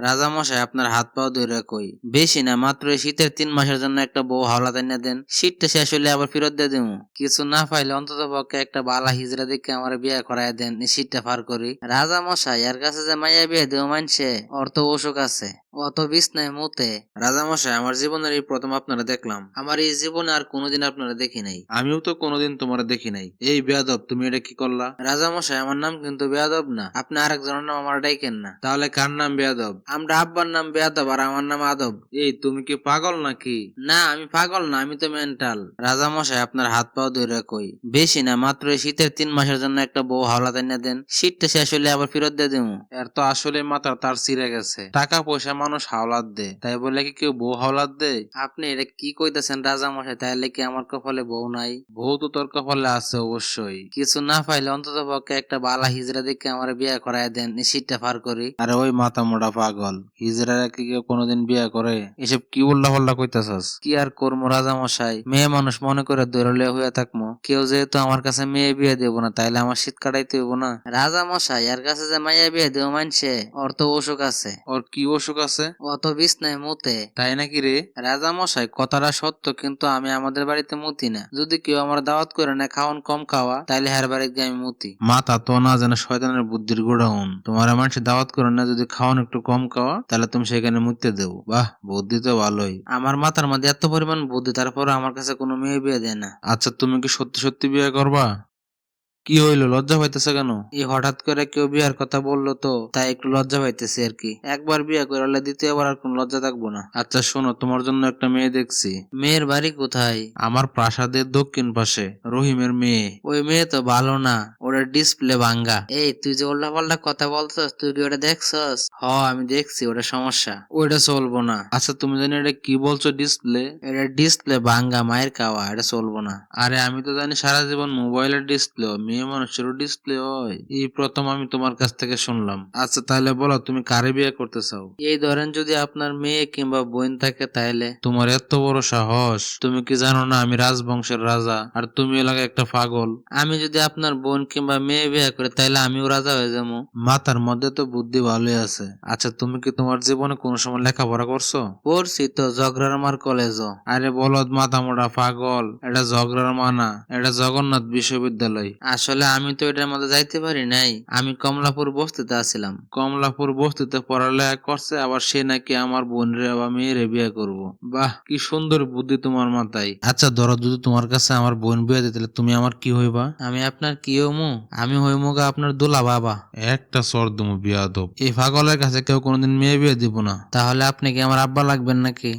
রাজা মশাই আপনার হাত পাও ধরে কই? বেশি না মাত্র শীতের তিন মাসের জন্য একটা বউ হাওলা তাইনা দেন। শীতটা শেষ হলে আবার ফেরত দিয়ে দেবো। কিছু না পাইলে অন্তত পক্ষে একটা বালা হিজরা দেখে আমার বিয়ে করাই দেন। শীতটা পার করি। রাজা মশাই এর কাছে যে মাইয়া বিয়ে দেও মানছে তো অসুখ আছে। অত বিছনায় মুতে। রাজা মশাই আমার জীবনের এই প্রথম আপনারা দেখলাম। আমার এই জীবনে আর কোনোদিন আপনারা দেখি নাই। আমিও তো কোনোদিন তোমার দেখি নাই। এই বেয়াদব তুমি এটা কি করলা? রাজা মশাই আমার নাম কিন্তু বেয়াদব না। আপনি আরেকজনের নাম আমার ডাইকেন না। তাহলে কার নাম বেয়াদব? আমরা আব্বার নাম বেয়াদব আর আমার নাম আদব। এই, তুমি কি পাগল নাকি? না, আমি পাগল না, আমি তো মেন্টাল রাজা মশাই আপনার হাত পাও ধরে কই। বেশি না, মাত্র শীতের তিন মাসের জন্য একটা বউ হাওলা তাইনা দেন। শীতটা শেষ হলে আবার ফেরত দিয়ে দেবো। এর তো আসলে মাথা তার ছিঁড়ে গেছে। টাকা পয়সা মানুষ হাওলাত দে তাই বলে কি কেউ বউ হাওলাত দে আপনি এটা কি কইতেছেন রাজা মশাই তাহলে কি আমার কপালে বউ নাই? বউ তো তোর কপালে আছে অবশ্যই। কিছু না পাইলে অন্তত পক্ষে একটা বালা হিজরা দেখে আমার বিয়ে করাই দেন। শীতটা পার করি। আরে ওই মাথা মোটা পাগল। হিজড়ারা কি কেউ কোনোদিন বিয়া করে? এসব কি উল্লা পাল্লা কইতাছস? কি আর করব রাজা মশাই মেয়ে মানুষ মনে করে দৌড়লে হয়ে থাকব কেউ যেহেতু আমার কাছে মেয়ে বিয়ে দেবো না তাইলে আমার শীত কাটাইতে হইব না। রাজা মশাই এর কাছে যে মাইয়া বিয়ে দেবো মানছে ওর তো অসুখ আছে। ওর কি অসুখ আছে? অত বিছনায় মুতে। তাই নাকি রে? রাজা মশাই কথাটা সত্য কিন্তু আমি আমাদের বাড়িতে মুতি না। যদি কেউ আমার দাওয়াত করে না খাওয়ান কম খাওয়া তাইলে হার বাড়িতে আমি মুতি। মাথা তো না জানে শয়তানের বুদ্ধির গোডাউন। তোমার মানুষের দাওয়াত করে না যদি খাওয়ান একটু কম খাওয়া? তাহলে তুমি সেখানে মুক্তি দেবো বাহ বুদ্ধি তো ভালোই। আমার মাথার মধ্যে এত পরিমাণ বুদ্ধি তারপর আমার কাছে কোনো মেয়ে বিয়ে দেয় না। আচ্ছা তুমি কি সত্যি সত্যি বিয়ে করবা? কি হইল? লজ্জা পাইতেছে কেন? এই হঠাৎ করে কেউ বিয়ার কথা বলল তো, তাই একটু লজ্জা পাইতেছে আর কি। একবার বিয়ে করলে দ্বিতীয়বার আর কোন লজ্জা থাকব না। আচ্ছা শোনো, তোমার জন্য একটা মেয়ে দেখছি। মেয়ের বাড়ি কোথায়? আমার প্রাসাদের দক্ষিণ পাশে, রহিমের মেয়ে। ওই মেয়ে তো ভালো না ওটার ডিসপ্লে ভাঙ্গা। এই, তুই যে উল্টা পাল্টা কথা বলছস, তুই কি ওটা দেখছস? হ, আমি দেখছি ওটা সমস্যা। ওইটা চলবো না। আচ্ছা তুমি জানি এটা কি বলছো ডিসপ্লে এটা ডিসপ্লে ভাঙ্গা, মায়ের খাওয়া, এটা চলবো না। আরে, আমি তো জানি সারা জীবন মোবাইলের ডিসপ্লে মেয়ে মানুষেরও ডিসপ্লে হয়। এই প্রথম আমি তোমার কাছ থেকে শুনলাম। আচ্ছা তাহলে বলো তুমি কারে বিয়ে করতে চাও? এই ধরেন যদি আপনার মেয়ে কিংবা বোন থাকে তাহলে? তোমার এত বড় সাহস। তুমি কি জানো না আমি রাজবংশের রাজা আর তুমি এলাকা একটা পাগল। আমি যদি আপনার বোন কিংবা মেয়ে বিয়ে করে তাহলে আমিও রাজা হয়ে যাব। মাথার মধ্যে তো বুদ্ধি ভালোই আছে। আচ্ছা তুমি কি তোমার জীবনে কোনো সময় লেখাপড়া করছ? পড়ছি তো জগরার মার কলেজও। আরে বলদ মাথা মোটা পাগল। এটা ঝগড়ার মানা। এটা জগন্নাথ বিশ্ববিদ্যালয়। আসলে আমি তো এটার মধ্যে যাইতে পারি নাই। আমি কমলাপুর বস্তিতে আছিলাম। কমলাপুর বস্তিতে পড়ালেখা করছে আবার সে নাকি আমার বোনরে বা মেয়েরে বিয়ে করব। বাহ কি সুন্দর বুদ্ধি তোমার মাথায়। আচ্ছা ধরো যদি তোমার কাছে আমার বোন বিয়ে দিতে তুমি আমার কি হইবা? আমি আপনার কি হমু আমি হইমু গা আপনার দোলা বাবা। একটা সর দুমু বিয়াদব। এই পাগলের কাছে কেউ কোনোদিন মেয়ে বিয়ে দিব না। তাহলে আপনি কি আমার আব্বা লাগবেন নাকি?